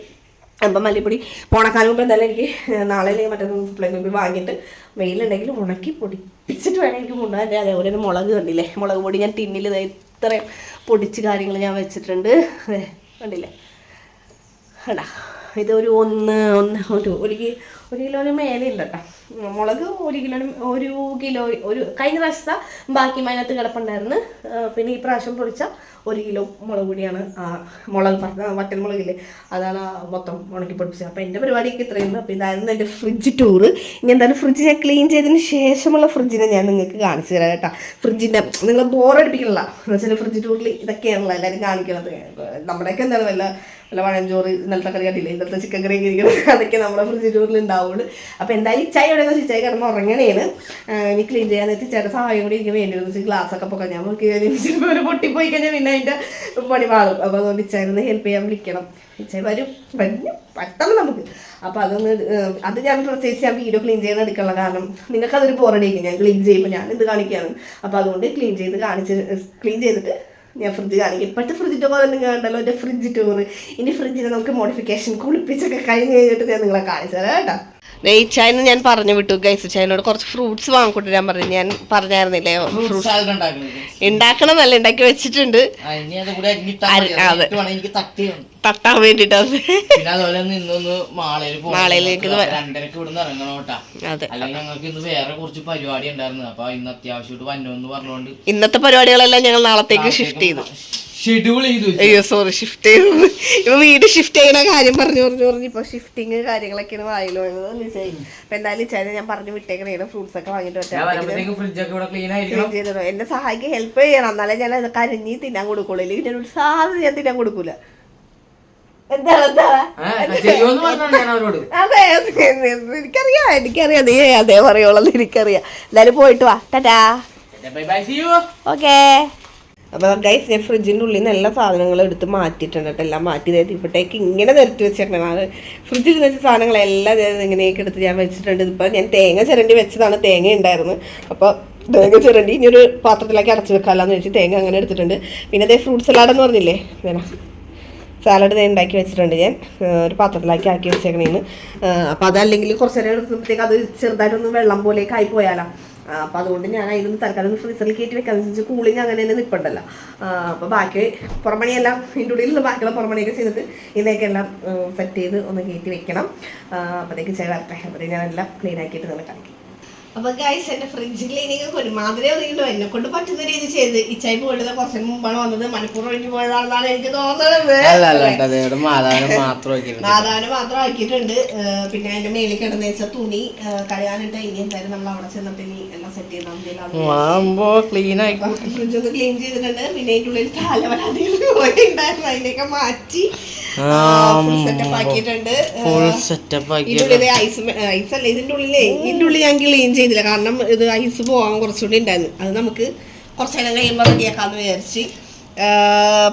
Speaker 2: അപ്പം മല്ലിപ്പൊടി പോണക്കാലം മുമ്പ് എന്തായാലും എനിക്ക് നാളെ അല്ലെങ്കിൽ മറ്റൊന്ന് സപ്ലൈ മുമ്പ് വാങ്ങിയിട്ട് വെയിലുണ്ടെങ്കിൽ ഉണക്കി പൊടിപ്പിച്ചിട്ട് വേണം എനിക്ക് കൊണ്ടുപോകാൻ. അതേപോലെ തന്നെ മുളക് കണ്ടില്ലേ? മുളക് പൊടി ഞാൻ ടിന്നിൽ ഇത്രയും പൊടിച്ച് കാര്യങ്ങൾ ഞാൻ വെച്ചിട്ടുണ്ട്. കണ്ടില്ലേ? കണ്ടാ? ഇതൊരു ഒന്ന് ഒന്ന് ഒരു ഒരു ഒരു കിലോന് മേലെ കേട്ടോ മുളക് ഒരു കിലോന് ഒരു കിലോ ഒരു കഴിഞ്ഞ പ്രാവശ്യത്തെ ബാക്കി അതിനകത്ത് കിടപ്പുണ്ടായിരുന്നു. പിന്നെ ഈ പ്രാവശ്യം പൊടിച്ച ഒരു കിലോ മുളക് ആ മുളക് വറ്റൽ മുളകില്ലേ. അതാണ് മൊത്തം ഉണക്കി പൊടിച്ചത് അപ്പോൾ എന്റെ പരിപാടിയൊക്കെ ഇത്രയും അപ്പോൾ ഇതായിരുന്നു എന്റെ ഫ്രിഡ്ജ് ടൂറ് ഇനി എന്തായാലും ഫ്രിഡ്ജ് ഞാൻ ക്ലീൻ ചെയ്തതിന് ശേഷമുള്ള ഫ്രിഡ്ജിനെ ഞാൻ നിങ്ങൾക്ക് കാണിച്ചു തരാം കേട്ടോ ഫ്രിഡ്ജിന്റെ നിങ്ങൾ ബോറടിപ്പിക്കണില്ല എന്ന് വെച്ചാൽ ഫ്രിഡ്ജ് ടൂറിൽ ഇതൊക്കെയാണല്ലോ എല്ലാവരും കാണിക്കണത്. നമ്മുടെയൊക്കെ എന്താണ് നല്ല നല്ല പഴഞ്ചോറ് ഇന്നലത്തെ കറി കണ്ടില്ലേ? ഇന്നലത്തെ ചിക്കൻ കറി ഇരിക്കണം അതൊക്കെ നമ്മുടെ ഫ്രിഡ്ജ് ടൂറിൽ ഉണ്ടാവുള്ളൂ അപ്പോൾ എന്തായാലും ഇച്ചായി ഇവിടെ വെച്ചാൽ ഇച്ചായി കിടന്ന് ഉറങ്ങണേന് എനിക്ക് ക്ലീൻ ചെയ്യാൻ നേരത്തെ ചേട്ടൻ സഹായം കൂടി എനിക്ക് വേണ്ടി വന്നു ഗ്ലാസ് ഒക്കെ പൊക്കാൻ ഞാൻ നോക്കി ചിലപ്പോൾ ഒരു പൊട്ടിപ്പോയി കഴിഞ്ഞാൽ പിന്നെ അതിന്റെ പണി മാറും. അപ്പോൾ അതുകൊണ്ട് ഇച്ചായിരുന്നു ഹെൽപ്പ് ചെയ്യാൻ വിളിക്കണം. ഇച്ചായി വരും. വരും. പറ്റണം നമുക്ക്. അപ്പോൾ അതൊന്ന് അത് ഞാൻ പ്രത്യേകിച്ച് ഞാൻ വീഡിയോ ക്ലീൻ ചെയ്യാൻ എടുക്കാനുള്ള കാരണം നിങ്ങൾക്ക് അതൊരു ബോറടിക്കും ഞാൻ ക്ലീൻ ചെയ്യുമ്പോൾ ഞാൻ ഇത് കാണിക്കുകയാണ് അപ്പോൾ അതുകൊണ്ട് ക്ലീൻ ചെയ്ത് കാണിച്ച് ക്ലീൻ ചെയ്തിട്ട് ഞാൻ ഫ്രിഡ്ജ് കാണിക്കും. ഇപ്പോഴത്തെ ഫ്രിഡ്ജ് പോലെ നിങ്ങൾ കണ്ടല്ലോ എന്റെ ഫ്രിഡ്ജ് ടൂറ് ഇനി ഫ്രിഡ്ജിനെ നമുക്ക് മോഡിഫിക്കേഷൻ കുളിപ്പിച്ചൊക്കെ കഴിഞ്ഞ് കഴിഞ്ഞിട്ട് ഞാൻ നിങ്ങളെ കാണിച്ചു തരാം കേട്ടോ. ചൈന ഞാൻ പറഞ്ഞു വിട്ടു ഗൈസ് ചായനോട് കുറച്ച് ഫ്രൂട്ട്സ് വാങ്ങിക്കൊണ്ട് ഞാൻ പറഞ്ഞു. ഞാൻ പറഞ്ഞായിരുന്നില്ലേ? ഫ്രൂട്ട്സ് ഉണ്ടാക്കണമെന്നല്ല ഉണ്ടാക്കി വെച്ചിട്ടുണ്ട്.
Speaker 1: അത്.
Speaker 2: തട്ടാൻ
Speaker 1: വേണ്ടിട്ടാണ്.
Speaker 2: മാളയിലേക്ക്
Speaker 1: രണ്ടരക്ക് ഇവിടുന്ന് അല്ലെങ്കിൽ ഞങ്ങൾക്ക് ഇന്ന് വേറെ കുറച്ച് പരിപാടി ഉണ്ടായിരുന്നു. അപ്പൊ ഇന്ന് അത്യാവശ്യമായിട്ട് വന്നോന്ന് പറഞ്ഞുകൊണ്ട്
Speaker 2: ഇന്നത്തെ പരിപാടികളെല്ലാം ഞങ്ങൾ നാളത്തേക്ക് ഷിഫ്റ്റ് ചെയ്തു.
Speaker 1: ഷെഡ്യൂൾ ചെയ്തു
Speaker 2: അയ്യോ സോറി ഷിഫ്റ്റ് ചെയ്തു. ഇപ്പൊ വീട് ഷിഫ്റ്റ് ചെയ്യണ കാര്യം പറഞ്ഞു പറഞ്ഞു പറഞ്ഞു. ഇപ്പൊ ഷിഫ്റ്റിങ് കാര്യങ്ങളൊക്കെയാണ് വായിലോ അപ്പൊ എന്തായാലും ചേട്ടൻ ഞാൻ പറഞ്ഞു വിട്ടേക്കണേ ഫ്രൂട്ട്സ് ഒക്കെ വാങ്ങിട്ട് എന്നെ സഹായിക്ക് ഹെൽപ്പ് ചെയ്യണം. എന്നാലേ ഞാൻ അത് കരഞ്ഞി തിന്നാൻ കൊടുക്കുള്ളൂ. ഇല്ലെങ്കിൽ ഞാൻ ഒരു സാധനം ഞാൻ തിന്നാൻ കൊടുക്കൂല. അതെ എനിക്കറിയാം എനിക്കറിയാം. നീ അതേ പറയുള്ളൂ എനിക്കറിയാം. എന്തായാലും പോയിട്ട് വാ. ടാറ്റാ. ഓക്കേ അപ്പോൾ ഗൈസ് ഞാൻ ഫ്രിഡ്ജിന്റെ ഉള്ളിൽ നിന്ന് എല്ലാ സാധനങ്ങളും എടുത്ത് മാറ്റിയിട്ടുണ്ട് കേട്ടോ. എല്ലാം മാറ്റി തരത്തി ഇപ്പോഴത്തേക്ക് ഇങ്ങനെ നിരത്തി വെച്ചിട്ടുണ്ട്. ഫ്രിഡ്ജിൽ വെച്ച സാധനങ്ങളെല്ലാം ഇങ്ങനെയൊക്കെ എടുത്ത് ഞാൻ വെച്ചിട്ടുണ്ട്. ഇതിപ്പോൾ ഞാൻ തേങ്ങ ചിരണ്ടി വെച്ചതാണ്. തേങ്ങ ഉണ്ടായിരുന്നു. അപ്പോൾ തേങ്ങ ചിരണ്ടി ഇനി ഒരു പാത്രത്തിലേക്ക് അടച്ചു വെക്കാമെന്ന് വെച്ച് തേങ്ങ അങ്ങനെ എടുത്തിട്ടുണ്ട്. പിന്നെ അതേ ഫ്രൂട്ട് സലാഡ് എന്ന് പറഞ്ഞില്ലേ? വേണം സാലഡ് ഞാൻ ഉണ്ടാക്കി വെച്ചിട്ടുണ്ട് ഞാൻ. ഒരു പാത്രത്തിലാക്കി ആക്കി വെച്ചേക്കണേന്ന്. അപ്പോൾ അതല്ലെങ്കിൽ കുറച്ച് നേരം എടുക്കുമ്പോഴത്തേക്ക് അത് ചെറുതായിട്ടൊന്ന് വെള്ളം പോലെയൊക്കെ ആയി പോയാലോ. അപ്പോൾ അതുകൊണ്ട് ഞാൻ അതിനൊന്ന് തൽക്കാലം ഫ്രീസറിൽ കയറ്റി വെക്കാൻ വെച്ചാൽ കൂളിങ് അങ്ങനെ തന്നെ നിൽപ്പുണ്ടല്ലോ അപ്പോൾ ബാക്കി പുറമണിയെല്ലാം ഇതിന്റെ ഉള്ളിലുള്ള ബാക്കിയുള്ള പുറമണിയൊക്കെ ചെയ്തിട്ട് ഇതിനൊക്കെ എല്ലാം സെറ്റ് ചെയ്ത് ഒന്ന് കയറ്റി വെക്കണം. അപ്പോഴത്തേക്ക് ചെയ്യാൻ അപ്പോഴത്തേക്ക് ഞാൻ എല്ലാം ക്ലീൻ ആക്കിയിട്ട് നിങ്ങൾ കാണിക്കും. അപ്പൊ ഗൈസ് എന്റെ ഫ്രിഡ്ജ് ക്ലീനിങ് ഒരുമാതിരി ഒതുങ്ങിട്ടോ എന്നെ കൊണ്ട് പറ്റുന്ന രീതി ചെയ്ത്. ഇച്ചായി പോയിട്ട് കുറച്ച് മുമ്പാണ് വന്നത്. മണിപ്പൂർ ഒഴിഞ്ഞു പോയതാണെന്നാണ് എനിക്ക് തോന്നുന്നത്
Speaker 1: മാതാവിനെ മാത്രം
Speaker 2: ആക്കിയിട്ടുണ്ട്. പിന്നെ അതിന്റെ മേളിൽ കിടന്ന വെച്ച തുണി കഴിയാനിട്ട് കഴുകാനിട്ട് ഇനി എന്തായാലും നമ്മൾ അവിടെ ചെന്നിട്ട് ഇനി എല്ലാം സെറ്റ് ചെയ്താൽ മതി. ഫ്രിഡ്ജ് ഒന്ന് ക്ലീൻ ചെയ്തിട്ടുണ്ട്. പിന്നെ അതിന്റെ ഉള്ളിൽ കാലവരാതികൾ പോയിട്ടുണ്ടായിരുന്നു അതിനെയൊക്കെ മാറ്റി. സെറ്റപ്പ് ആക്കിയിട്ടുണ്ട്.
Speaker 1: ഫുൾ സെറ്റപ്പ് ആക്കി
Speaker 2: ഇതിന്റെ ഐസ് ഐസ് അല്ല ഇതിന്റെ ഉള്ളിലേ ഇതിന്റെ ഉള്ളിൽ ഞാൻ ക്ലീൻ ചെയ്തില്ല. കാരണം ഇത് ഐസ് പോകാൻ കുറച്ചുകൂടി ഉണ്ടായിരുന്നു. അത് നമുക്ക് കുറച്ച് നേരം കഴിയുമ്പോൾ റെഡിയാക്കാന്ന് വിചാരിച്ച്.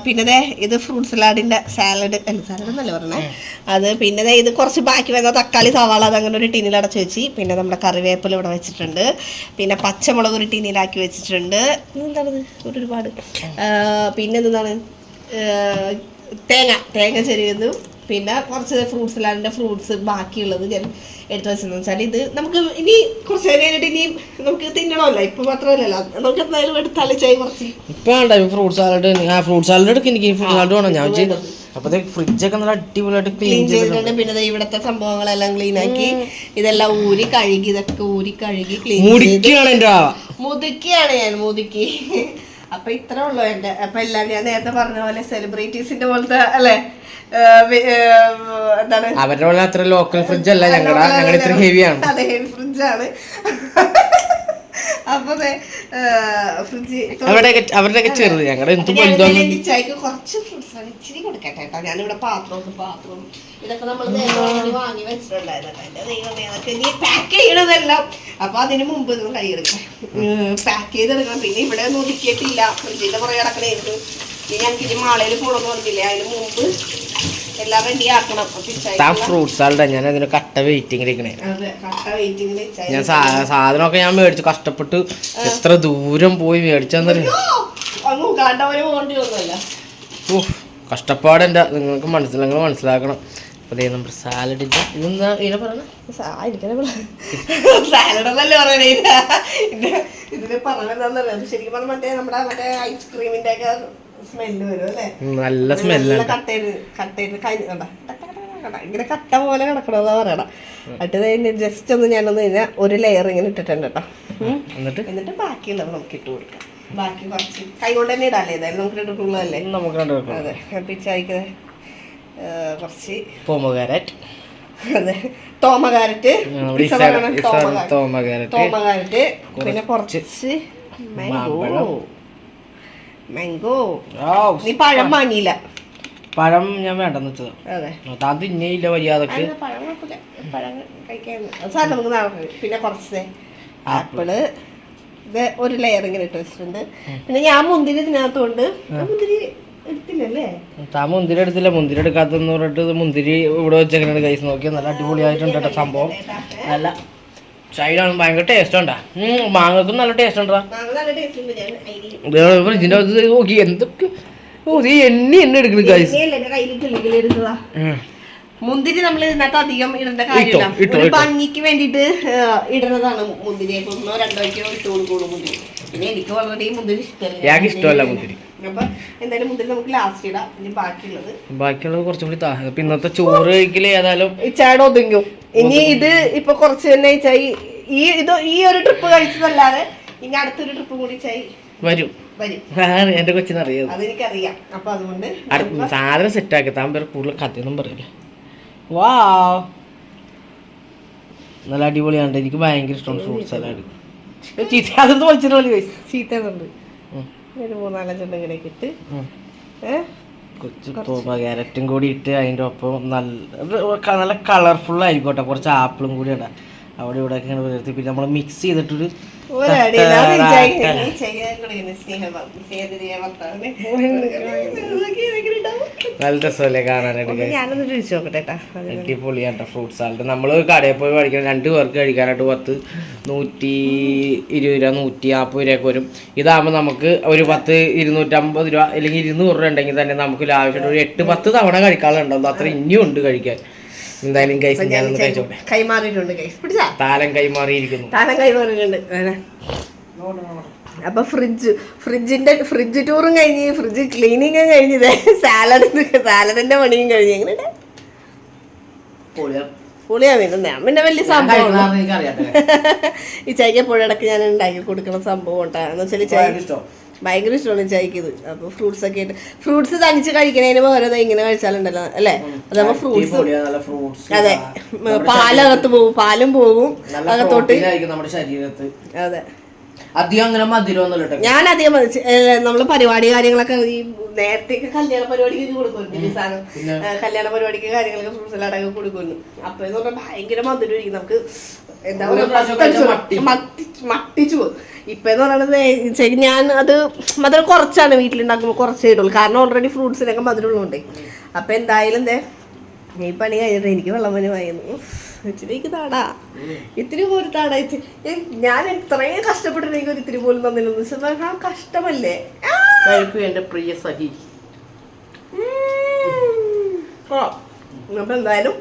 Speaker 2: പിന്നെ ഇത് ഫ്രൂട്ട് സലാഡിന്റെ സാലഡ് സാലഡ് എന്നല്ല പറഞ്ഞേ. അത് പിന്നെ ഇത് കുറച്ച് ബാക്കി വന്ന തക്കാളി സവാള അത് അങ്ങനെ ഒരു ടീനിൽ അടച്ച് വെച്ച്. പിന്നെ നമ്മുടെ കറിവേപ്പില ഇവിടെ വെച്ചിട്ടുണ്ട്. പിന്നെ പച്ചമുളക് ഒരു ടീനിലാക്കി വെച്ചിട്ടുണ്ട്. എന്താണത് ഒരു ഒരുപാട് പിന്നെ എന്താണ്? തേങ്ങ തേങ്ങ ചെറിയതും പിന്നെ കുറച്ച് ഫ്രൂട്ട്സ് സലാഡിന്റെ ഫ്രൂട്ട്സ് ബാക്കിയുള്ളത് ഞാൻ എടുത്തു വെച്ചെന്ന് വെച്ചാൽ ഇത് നമുക്ക് ഇനി കുറച്ച് നേരം കഴിഞ്ഞിട്ട് ഇനി നമുക്ക് തിന്നണമല്ലോ. ഇപ്പൊ മാത്രമല്ലല്ലോ. നമുക്ക് എന്തായാലും എടുത്താലേ ചായ കുറച്ച്.
Speaker 1: ഇപ്പൊ വേണ്ട ഫ്രൂട്ട് സാലഡ് ആ ഫ്രൂട്ട് സാലഡ് എടുക്കും. എനിക്ക് ഫ്രൂട്ട് സാലഡ് വേണം. ഞാൻ ചെയ്തു ഫ്രിഡ്ജൊക്കെ നല്ല അടിപൊളിയായിട്ട് ക്ലീൻ ചെയ്തിട്ടുണ്ട്.
Speaker 2: പിന്നെ ഇവിടുത്തെ സംഭവങ്ങളെല്ലാം ക്ലീൻ ആക്കി. ഇതെല്ലാം ഊരി കഴുകി ഇതൊക്കെ ഊരി കഴുകി ക്ലീൻ മുതുക്കിയാണ് ഞാൻ മുതുക്കി. അപ്പൊ ഇത്രേ ഉള്ളു എന്റെ അപ്പൊ എല്ലാം ഞാൻ നേരത്തെ പറഞ്ഞ പോലെ സെലിബ്രിറ്റീസിന്റെ പോലത്തെ അല്ലെ? എന്താണ്?
Speaker 1: അവരുടെ പോലെ അത്ര ലോക്കൽ ഫ്രിഡ്ജ് അല്ല ഞങ്ങളുടെ ഞങ്ങൾ ഇത്ര ഹെവിയാണ്
Speaker 2: അതെ ഹെവി ഫ്രിഡ്ജാണ് അപ്പൊ ഫ്രിഡ്ജ്
Speaker 1: അവരുടെ അവരുടെയൊക്കെ ചെറുത്. ഞങ്ങളുടെ എന്ത്
Speaker 2: കുറച്ച് ആണ് ഇച്ചിരി കൊടുക്കട്ടെ കേട്ടോ. ഞാനിവിടെ പാത്രവും പാത്രവും ഇതൊക്കെ നമ്മൾ വാങ്ങി വെച്ചിട്ടുണ്ടായിരുന്നു കേട്ടോ. എന്റെ ദൈവമേ അതൊക്കെ നീ പാക്ക് ചെയ്യണതെല്ലാം. അപ്പൊ അതിന് മുമ്പ് നിങ്ങൾ കൈ എടുക്കാം. പാക്ക് ചെയ്തെടുക്കണം. പിന്നെ ഇവിടെ ഒന്നും ഒതുക്കിയിട്ടില്ല. ഫ്രിഡ്ജിന്റെ പുറകെ കിടക്കണായിരുന്നു ഇനി ഞങ്ങൾക്ക് ഇനി മാളയിൽ പോകണമെന്ന് പറഞ്ഞില്ലേ? അതിന് മുമ്പ് എല്ലാം
Speaker 1: ഞാൻ അതിന് കട്ട
Speaker 2: വെയിറ്റിംഗിൽ
Speaker 1: ഞാൻ സാധനമൊക്കെ ഞാൻ മേടിച്ചു. കഷ്ടപ്പെട്ട് എത്ര ദൂരം പോയി മേടിച്ചു
Speaker 2: അങ്ങ് കണ്ടവര് പോകേണ്ടി
Speaker 1: കഷ്ടപ്പാടെന്റെ നിങ്ങൾക്ക് മനസ്സിൽ നിങ്ങൾ മനസ്സിലാക്കണം. അപ്പോൾ ദേ നമ്മുടെ സാലഡിന്റെ ഇതെന്താ ഇതിനെ പറയണ?
Speaker 2: സാലഡ് എന്നല്ലേ പറയണേ ഇത് ഇതിന് പറഞ്ഞതെന്നറിയാം ശരിക്കും പറഞ്ഞാൽ മറ്റേ നമ്മുടെ മറ്റേ ഒക്കെ സ്മെല്ല് വരും അല്ലേ?
Speaker 1: നല്ല സ്മെല്ല്
Speaker 2: കട്ടയിൽ കട്ടയിൽ കഴിഞ്ഞ. ഇങ്ങനെ കട്ട പോലെ കിടക്കണമെന്നാ പറയണ. എന്നിട്ട് ജസ്റ്റ് ഒന്ന് ഞാനൊന്ന് കഴിഞ്ഞാൽ ഒരു ലെയർ ഇങ്ങനെ ഇട്ടിട്ടുണ്ട് കേട്ടോ.
Speaker 1: എന്നിട്ട്?
Speaker 2: എന്നിട്ട് ബാക്കിയുള്ളത് നമുക്ക് ഇട്ട് കൊടുക്കാം. ബാക്കി കുറച്ച് കൈ കൊണ്ട് തന്നെ ഇടാല്ലേ? ഏതായാലും നമുക്ക് ഇട്ടിട്ടുള്ളതല്ലേ
Speaker 1: നമുക്ക്
Speaker 2: അതെ പിച്ചായിക്ക് കുറച്ച് അതെ തോമ കാരറ്റ്
Speaker 1: സാധനം തോമ കാരറ്റ്
Speaker 2: തോമ കാരറ്റ് പിന്നെ കുറച്ച് മാംഗോ. മാംഗോ. നീ പഴം വാങ്ങിയില്ല.
Speaker 1: പഴം ഞാൻ വേണ്ടെന്ന് വെച്ചത്.
Speaker 2: അതെ.
Speaker 1: താൻ തിന്നയില്ല
Speaker 2: മര്യാദയ്ക്ക് പഴം കുഴപ്പമില്ല. പഴം കഴിക്കാൻ അത് സാധനം നമുക്ക് പിന്നെ കുറച്ച് ആപ്പിൾ. ഇത് ഒരു ലെയർ ഇങ്ങനെ ഇട്ട് വെച്ചിട്ടുണ്ട്. പിന്നെ ഞാൻ മുന്തിരി ഇതിനകത്തുണ്ട്. മുന്തിരി എടുത്തില്ലല്ലേ?
Speaker 1: താ മുന്തിരി എടുത്തില്ല. മുന്തിരി എടുക്കാത്തെന്ന് പറഞ്ഞിട്ട് മുന്തിരി ഇവിടെ വെച്ചെങ്ങനെയാണ് കൈസ് നോക്കിയാൽ നല്ല അടിപൊളിയായിട്ടുണ്ട് കേട്ടോ സംഭവം. നല്ല സൈഡാണ് ഭയങ്കര ടേസ്റ്റ് ഉണ്ടാ? മാങ്ങക്കും നല്ല ടേസ്റ്റ് ഉണ്ടാ? ഫ്രിഡ്ജിന്റെ അകത്ത് നോക്കി. എന്തൊക്കെ ഓ നീ എണ്ണി എണ്ണ എടുക്കണ കൈസ്
Speaker 2: കയ്യിലിട്ടില്ലെങ്കിൽ മുന്തിരി നമ്മൾ ഇതിനകത്ത് അധികം ഇടേണ്ട കാര്യമില്ല. ഒരു. ഭംഗിക്ക് വേണ്ടിയിട്ട് ഇടുന്നതാണ് മുന്തിരി ഒന്നോ രണ്ടോ കിലോ ഇട്ട് കൊടുക്കുള്ളൂ മുന്തിരി. പിന്നെ എനിക്ക് വളരെ മുന്തിരി ഇഷ്ടമല്ല.
Speaker 1: മുന്തിരി.
Speaker 2: അപ്പൊ എന്തായാലും മുന്തിരി നമുക്ക് ലാസ്റ്റ് ഇടാം. ഇനി ബാക്കിയുള്ളത്.
Speaker 1: ബാക്കിയുള്ളത് കുറച്ചും കൂടി താ. ഇപ്പൊ ഇന്നത്തെ ചോറ് കഴിക്കൽ ഏതായാലും
Speaker 2: ഇച്ചാട് ഒതുങ്ങും. ഇനി ഇത് ഇപ്പൊ കുറച്ച് തന്നെ ചായ. ഈ ഇത് ഈ ഒരു ട്രിപ്പ് കഴിച്ചതല്ലാതെ ഇനി അടുത്തൊരു ട്രിപ്പ് കൂടി ചായ
Speaker 1: വരും. എന്റെ കൊച്ചിനറിയാം
Speaker 2: അതെനിക്കറിയാം. അപ്പൊ അതുകൊണ്ട്
Speaker 1: അടുത്ത സെറ്റ് ആക്കി. താൻ പേര് കൂടുതൽ കഥയൊന്നും പറയില്ല. വാ നല്ല അടിപൊളിയാണ് എനിക്ക് ഭയങ്കര ഇഷ്ടമാണ് ഫ്രൂട്ട് സലാഡ് ചീത്ത അതൊന്നും വലിച്ചിട്ട് കഴിച്ചു
Speaker 2: ചീത്തതുണ്ട് ഒരു മൂന്നാലഞ്ചെണ്ണം ഇങ്ങനെയൊക്കെ ഇട്ട്. ഏഹ്
Speaker 1: കുറച്ച്. തോമ ക്യാരറ്റും കൂടി ഇട്ട് അതിന്റെ ഒപ്പം നല്ല നല്ല കളർഫുൾ ആയിരിക്കോട്ടെ കുറച്ച് ആപ്പിളും കൂടി ഇടാം അവിടെ ഇവിടെ ഒക്കെ ഇങ്ങനെ പിന്നെ നമ്മൾ മിക്സ് ചെയ്തിട്ടൊരു നല്ല രസമല്ലേ കാണാനായിട്ട്
Speaker 2: ഞാനൊന്ന് നോക്കട്ടെ.
Speaker 1: ഫ്രൂട്ട് സാലഡ് നമ്മൾ കടയിൽ പോയി കഴിക്കണം രണ്ട് പേർക്ക് കഴിക്കാനായിട്ട് പത്ത് നൂറ്റി ഇരുപത് രൂപ നൂറ്റി നാൽപ്പത് രൂപയൊക്കെ വരും. ഇതാകുമ്പോൾ നമുക്ക് ഒരു പത്ത് ഇരുന്നൂറ്റമ്പത് രൂപ അല്ലെങ്കിൽ ഇരുന്നൂറ് രൂപ ഉണ്ടെങ്കിൽ തന്നെ നമുക്ക് ലാവശ്യമായിട്ട് ഒരു എട്ട് പത്ത് തവണ കഴിക്കാനുണ്ടാവും അത്ര ഇനിയും ഉണ്ട് കഴിക്കാൻ. എന്തായാലും ഗൈസ് ഞാനൊന്ന് കഴിച്ചോട്ടെ.
Speaker 2: കൈമാറിയിട്ടുണ്ട് കൈ പിടിച്ചാ?
Speaker 1: താലം കൈമാറിയിരിക്കുന്നു.
Speaker 2: താലം കൈമാറിയിട്ടുണ്ട്. അപ്പൊ ഫ്രിഡ്ജ് ഫ്രിഡ്ജിന്റെ ഫ്രിഡ്ജ് ടൂറും കഴിഞ്ഞ് ഫ്രിഡ്ജ് ക്ലീനിങ്ങും കഴിഞ്ഞത് സാലഡ് സാലഡിന്റെ പണിയും കഴിഞ്ഞ്. എങ്ങനെ പുളിയാ. വീണ്ടും ഞാൻ പിന്നെ വലിയ സംഭവം ഈ ചൈക്ക പുഴ ഇടയ്ക്ക് ഞാൻ ഉണ്ടാക്കി കൊടുക്കുന്ന സംഭവം ഉണ്ടാകുന്ന എന്ന് വെച്ചാൽ ചായ ഭയങ്കര ഇഷ്ടമാണ് ചായക്ക് ഇത്. അപ്പൊ ഫ്രൂട്ട്സ് ഒക്കെ ആയിട്ട് ഫ്രൂട്ട്സ് തനിച്ച് കഴിക്കണതിന് പകരം ഇങ്ങനെ കഴിച്ചാലുണ്ടല്ലോ അല്ലേ? അതാകുമ്പോ ഫ്രൂട്ട്സ് അതെ. പാലകത്ത് പോകും പാലും പോകും അകത്തോട്ട്
Speaker 1: നമ്മുടെ ശരീരത്ത്.
Speaker 2: അതെ.
Speaker 1: അധികം അങ്ങനെ മധുരമൊന്നുമില്ല
Speaker 2: ഞാൻ അധികം നമ്മൾ പരിപാടി കാര്യങ്ങളൊക്കെ ഈ നേരത്തെ കല്യാണ പരിപാടിക്ക് കൊടുക്കുന്നു സാധനം. കല്യാണ പരിപാടിക്ക് കാര്യങ്ങളൊക്കെ ഫ്രൂട്ട്സ് അടങ്ങി കൊടുക്കുന്നു അപ്പൊ എന്ന് പറഞ്ഞാൽ ഭയങ്കര മധുരം ഇരിക്കും നമുക്ക് എന്താ പറയുക മട്ടിച്ചു ഇപ്പൊ എന്ന് പറയുന്നത് ശരി ഞാൻ അത് മധുരം കുറച്ചാണ് വീട്ടിലുണ്ടാക്കുമ്പോൾ കുറച്ചേ ഇടുള്ളൂ. കാരണം ഓൾറെഡി ഫ്രൂട്ട്സിനൊക്കെ മധുരം ഉള്ളതുകൊണ്ടേ അപ്പൊ എന്തായാലും എന്തേ ഈ പണി കഴിഞ്ഞിട്ട് എനിക്ക് വെള്ളം പനി വായിരുന്നു ഇച്ചിരിക്ക് താടാ. ഇത്തിരി പോലും താടാ. ഞാൻ ഇത്രയും കഷ്ടപ്പെട്ടിട്ട് എനിക്ക് ഒരു ഇത്തിരി പോലും തന്നില്ലെന്ന് ആ കഷ്ടമല്ലേ?
Speaker 1: കഴിക്കൂ എന്റെ പ്രിയ സഹി.
Speaker 2: അപ്പൊ എന്തായാലും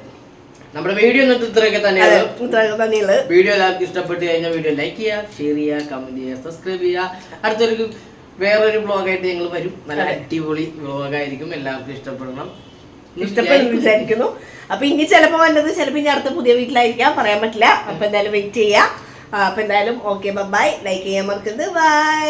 Speaker 1: നമ്മുടെ വീഡിയോ ഇന്നത്തെ ഇത്രയൊക്കെ തന്നെയാണ്
Speaker 2: ഇത്രയൊക്കെ തന്നെയുള്ളത്
Speaker 1: വീഡിയോ എല്ലാവർക്കും ഇഷ്ടപ്പെട്ട് കഴിഞ്ഞാൽ വീഡിയോ ലൈക്ക് ചെയ്യുക ഷെയർ ചെയ്യുക കമന്റ് ചെയ്യുക സബ്സ്ക്രൈബ് ചെയ്യുക. അടുത്തൊരു വേറൊരു ബ്ലോഗായിട്ട് ഞങ്ങൾ വരും. നല്ല അടിപൊളി വ്ളോഗായിരിക്കും എല്ലാവർക്കും ഇഷ്ടപ്പെടണം.
Speaker 2: ഇഷ്ടപ്പെടുന്നു വിചാരിക്കുന്നു. അപ്പൊ ഇനി ചിലപ്പോ വന്നത് ചിലപ്പോ ഇനി അടുത്ത പുതിയ വീട്ടിലായിരിക്കാം. പറയാൻ പറ്റില്ല. അപ്പൊ എന്തായാലും വെയിറ്റ് ചെയ്യാം അപ്പൊ എന്തായാലും ഓക്കെ ബൈ ലൈക്ക് ചെയ്യാൻ മറക്കരുത്. ബൈ